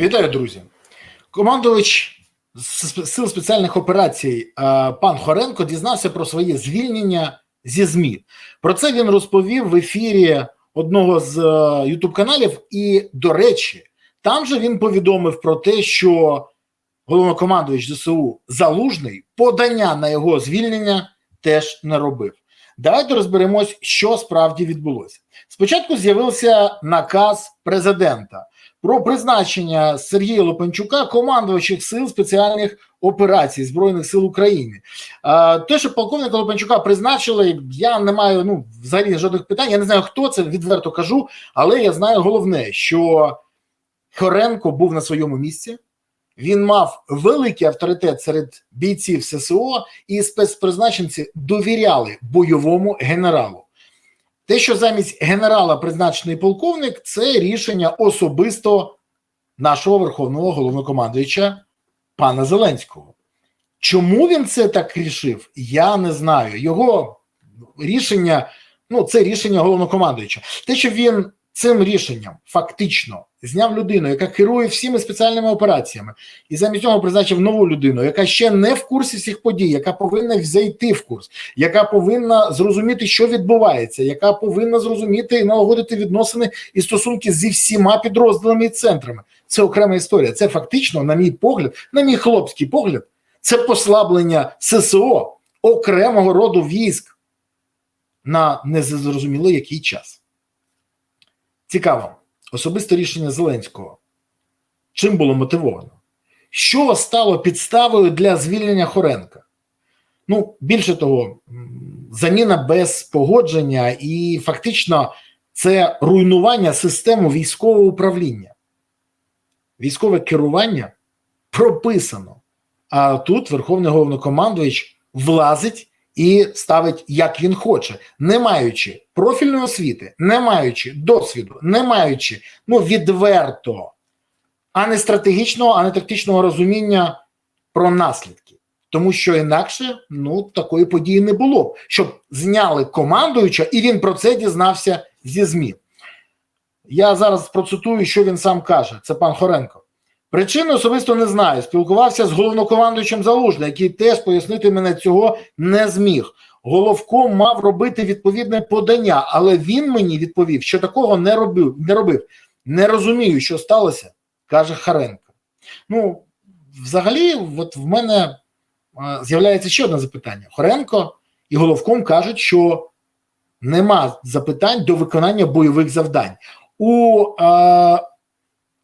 Вітаю, друзі. Командувач сил спеціальних операцій е, пан Хоренко дізнався про своє звільнення зі ЗМІ. Про це він розповів в ефірі одного з Ютуб каналів. І, до речі, там же він повідомив про те, що головнокомандувач ЗСУ Залужний подання на його звільнення теж не робив. Давайте розберемось, що справді відбулося. Спочатку з'явився наказ президента про призначення Сергія Лопанчука командувачів сил спеціальних операцій Збройних сил України. Те, що полковника Лопанчука призначили, я не маю ну взагалі жодних питань. Я не знаю, хто це відверто кажу, але я знаю головне, що Хоренко був на своєму місці. Він мав великий авторитет серед бійців ССО, і спецпризначенці довіряли бойовому генералу. Те, що замість генерала призначений полковник, це рішення особисто нашого верховного головнокомандуюча пана Зеленського. Чому він це так рішив, я не знаю. Його рішення, ну це рішення головнокомандуюча. Те, що він цим рішенням фактично зняв людину, яка керує всіми спеціальними операціями, і замість нього призначив нову людину, яка ще не в курсі всіх подій, яка повинна зайти в курс, яка повинна зрозуміти, що відбувається, яка повинна зрозуміти і налагодити відносини і стосунки зі всіма підрозділами і центрами. Це окрема історія. Це фактично, на мій погляд, на мій хлопський погляд, це послаблення ССО окремого роду військ на незрозуміло який час. Цікаво, особисте рішення Зеленського. Чим було мотивовано? Що стало підставою для звільнення Хоренка? Ну, більше того, заміна без погодження і фактично це руйнування системи військового управління. Військове керування прописано. А тут Верховний головнокомандуючий влазить і ставить як він хоче, не маючи профільної освіти, не маючи досвіду, не маючи ну відверто, а не стратегічного, а не тактичного розуміння про наслідки. Тому що інакше ну такої події не було б, щоб зняли командуюча, і він про це дізнався зі ЗМІ. Я зараз процитую, що він сам каже. Це пан Хоренко. Причини особисто не знаю. Спілкувався з головнокомандуючим Залужним, який теж пояснити мене цього не зміг. Головком мав робити відповідне подання, але він мені відповів, що такого не робив. Не робив. Не розумію, що сталося, каже Харенко. Ну, взагалі, от в мене а, з'являється ще одне запитання. Хоренко і головком кажуть, що нема запитань до виконання бойових завдань. У а,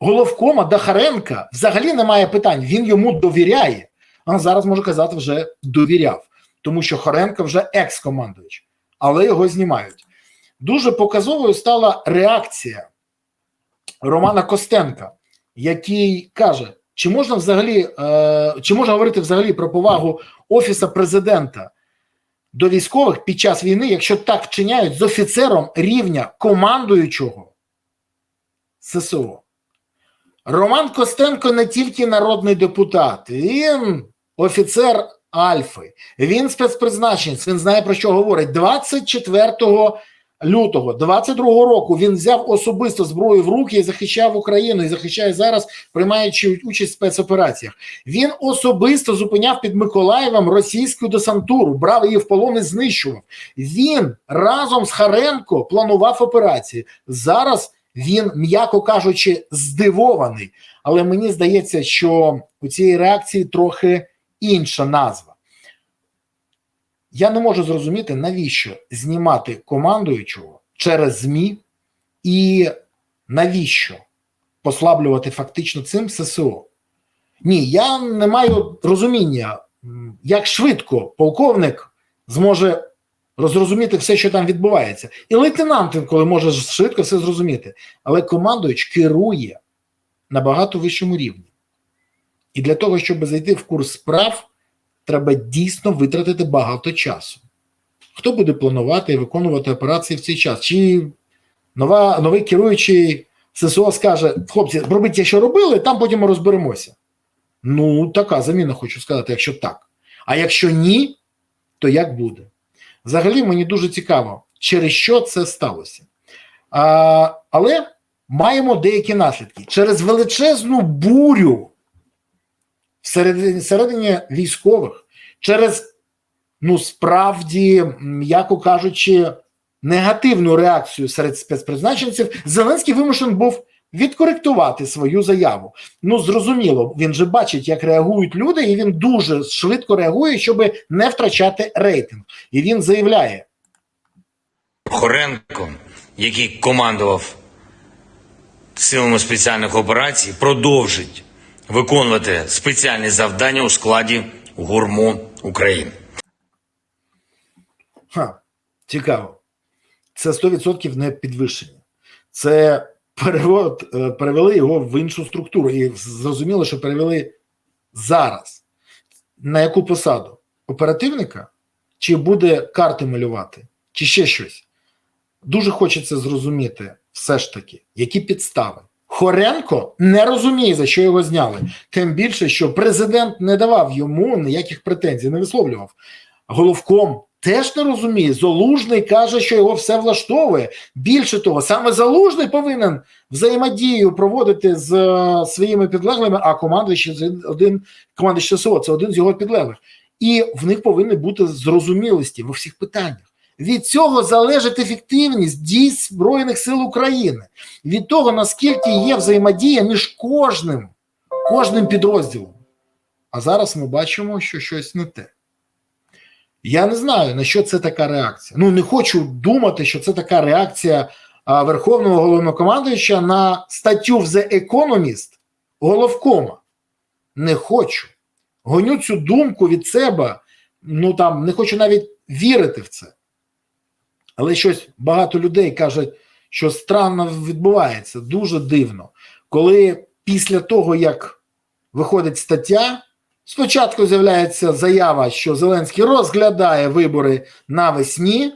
головкома Дахаренка взагалі немає питань. Він йому довіряє. А зараз можу казати, вже довіряв, тому що Хоренко вже екс-командуючий, але його знімають. Дуже показовою стала реакція Романа Костенка, який каже: чи можна взагалі, е, чи можна говорити взагалі про повагу офіса президента до військових під час війни, якщо так вчиняють з офіцером рівня командуючого ССО? Роман Костенко не тільки народний депутат, він офіцер Альфи, він спецпризначенець, він знає про що говорить. 24 лютого 22 року він взяв особисто зброю в руки і захищав Україну і захищає зараз, приймаючи участь в спецопераціях. Він особисто зупиняв під Миколаєвом російську десантуру, брав її в полон і знищував. Він разом з Харенко планував операції. Зараз він, м'яко кажучи, здивований. Але мені здається, що у цієї реакції трохи інша назва. Я не можу зрозуміти, навіщо знімати командуючого через ЗМІ і навіщо послаблювати фактично цим ССО. Ні, я не маю розуміння, як швидко полковник зможе розрозуміти все, що там відбувається. І лейтенант, коли може швидко все зрозуміти, але командуючий керує на багато вищому рівні. І для того, щоб зайти в курс справ, треба дійсно витратити багато часу. Хто буде планувати і виконувати операції в цей час? Чи нова, новий керуючий ССО скаже: хлопці, робіть, що робили, там потім ми розберемося. Ну, така заміна, хочу сказати, якщо так. А якщо ні, то як буде? Взагалі, мені дуже цікаво, через що це сталося. А, Але маємо деякі наслідки через величезну бурю всередині, всередині військових, через ну справді, м'яко кажучи, негативну реакцію серед спецпризначенців, Зеленський вимушений був відкоректувати свою заяву. Ну зрозуміло, він же бачить, як реагують люди, і він дуже швидко реагує, щоб не втрачати рейтинг. І він заявляє: Хоренко, який командував силами спеціальних операцій, продовжить виконувати спеціальні завдання у складі ГУРМО України. Ха, цікаво. Це 100% не підвищення. Це перевод, е, перевели його в іншу структуру. І зрозуміло, що перевели зараз. На яку посаду? Оперативника? Чи буде карти малювати, чи ще щось? Дуже хочеться зрозуміти, все ж таки, які підстави. Хоренко не розуміє, за що його зняли. Тим більше, що президент не давав йому ніяких претензій, не висловлював. Головком теж не розуміє. Залужний каже, що його все влаштовує. Більше того, саме залужний повинен взаємодію проводити з е, своїми підлеглими, а командуючий один командуючий ССО, це один з його підлеглих. І в них повинні бути зрозумілості во всіх питаннях. Від цього залежить ефективність дій Збройних сил України, від того, наскільки є взаємодія між кожним, кожним підрозділом. А зараз ми бачимо, що щось не те. Я не знаю, на що це така реакція. Ну, не хочу думати, що це така реакція а, Верховного головнокомандуюча на статтю в The Economist головкома. Не хочу. Гоню цю думку від себе. Ну там не хочу навіть вірити в це. Але щось багато людей кажуть, що странно відбувається, дуже дивно, коли після того, як виходить стаття, спочатку з'являється заява, що Зеленський розглядає вибори навесні,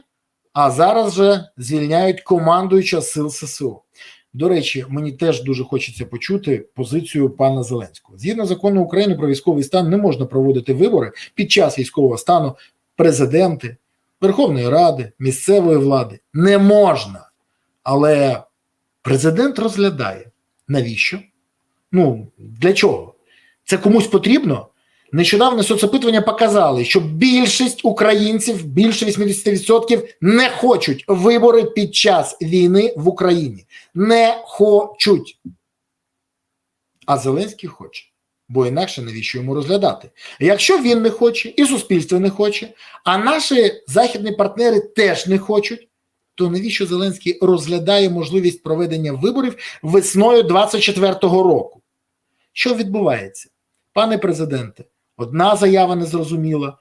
а зараз же звільняють командуюча сил ССО. До речі, мені теж дуже хочеться почути позицію пана Зеленського. Згідно закону України про військовий стан, не можна проводити вибори під час військового стану президенти. Верховної Ради, місцевої влади не можна. Але президент розглядає. Навіщо? Ну, для чого? Це комусь потрібно? Нещодавно соцопитування показали, що більшість українців, більше 80%, не хочуть вибори під час війни в Україні. Не хочуть. А Зеленський хоче. Бо інакше навіщо йому розглядати? Якщо він не хоче, і суспільство не хоче, а наші західні партнери теж не хочуть, то навіщо Зеленський розглядає можливість проведення виборів весною 24-го року? Що відбувається? Пане президенте, одна заява незрозуміла,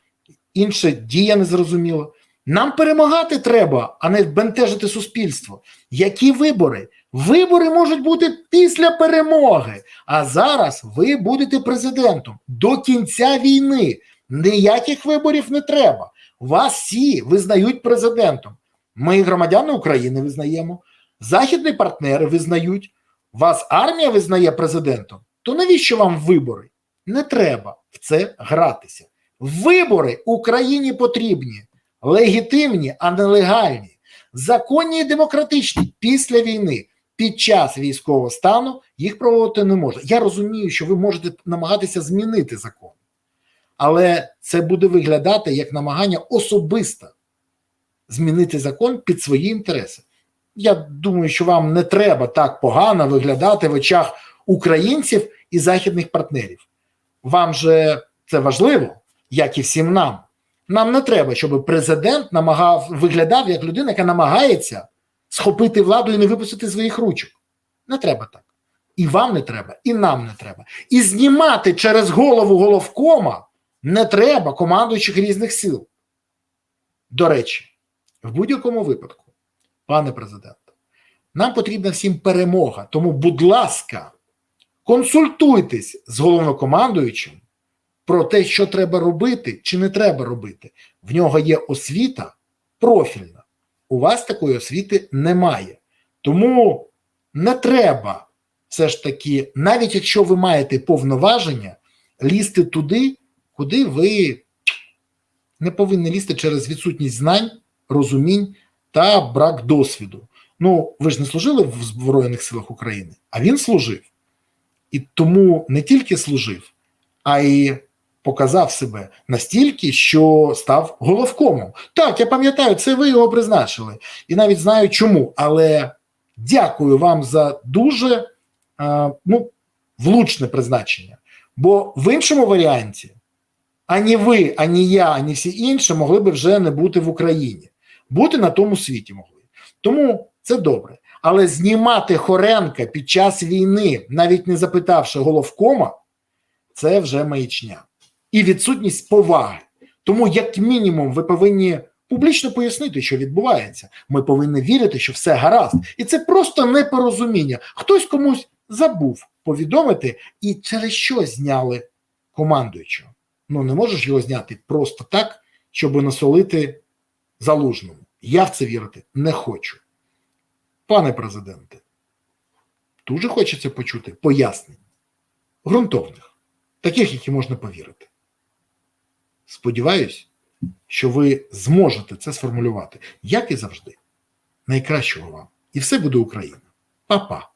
інша дія незрозуміла. Нам перемагати треба, а не бентежити суспільство. Які вибори? Вибори можуть бути після перемоги. А зараз ви будете президентом до кінця війни. Ніяких виборів не треба. Вас всі визнають президентом. Ми, громадяни України, визнаємо, західні партнери визнають, вас армія визнає президентом. То навіщо вам вибори? Не треба в це гратися. Вибори Україні потрібні, легітимні, а не легальні, законні і демократичні після війни під час військового стану їх проводити не можна. Я розумію, що ви можете намагатися змінити закон, але це буде виглядати як намагання особисто змінити закон під свої інтереси. Я думаю, що вам не треба так погано виглядати в очах українців і західних партнерів. Вам же це важливо, як і всім нам. Нам не треба, щоб президент намагав виглядав як людина, яка намагається схопити владу і не випустити своїх ручок. Не треба так. І вам не треба, і нам не треба. І знімати через голову головкома не треба командуючих різних сил. До речі, в будь-якому випадку, пане президенте, нам потрібна всім перемога. Тому, будь ласка, консультуйтесь з головнокомандуючим про те, що треба робити чи не треба робити. В нього є освіта профільна. У вас такої освіти немає. Тому не треба все ж таки, навіть якщо ви маєте повноваження, лізти туди, куди ви не повинні лізти через відсутність знань, розумінь та брак досвіду. Ну, ви ж не служили в Збройних силах України, а він служив. І тому не тільки служив, а й показав себе настільки, що став головкомом. Так, я пам'ятаю, це ви його призначили. І навіть знаю чому. Але дякую вам за дуже е, ну, влучне призначення. Бо в іншому варіанті ані ви, ані я, ані всі інші могли би вже не бути в Україні, бути на тому світі могли. Тому це добре. Але знімати Хоренка під час війни, навіть не запитавши головкома, це вже маячня і відсутність поваги. Тому, як мінімум, ви повинні публічно пояснити, що відбувається. Ми повинні вірити, що все гаразд, і це просто непорозуміння. Хтось комусь забув повідомити, і через що зняли командуючого. Ну не можеш його зняти просто так, щоб насолити залужному. Я в це вірити не хочу. Пане президенте, дуже хочеться почути пояснень ґрунтовних, таких, які можна повірити. Сподіваюсь, що ви зможете це сформулювати, як і завжди. Найкращого вам. І все буде Україна. Па-па.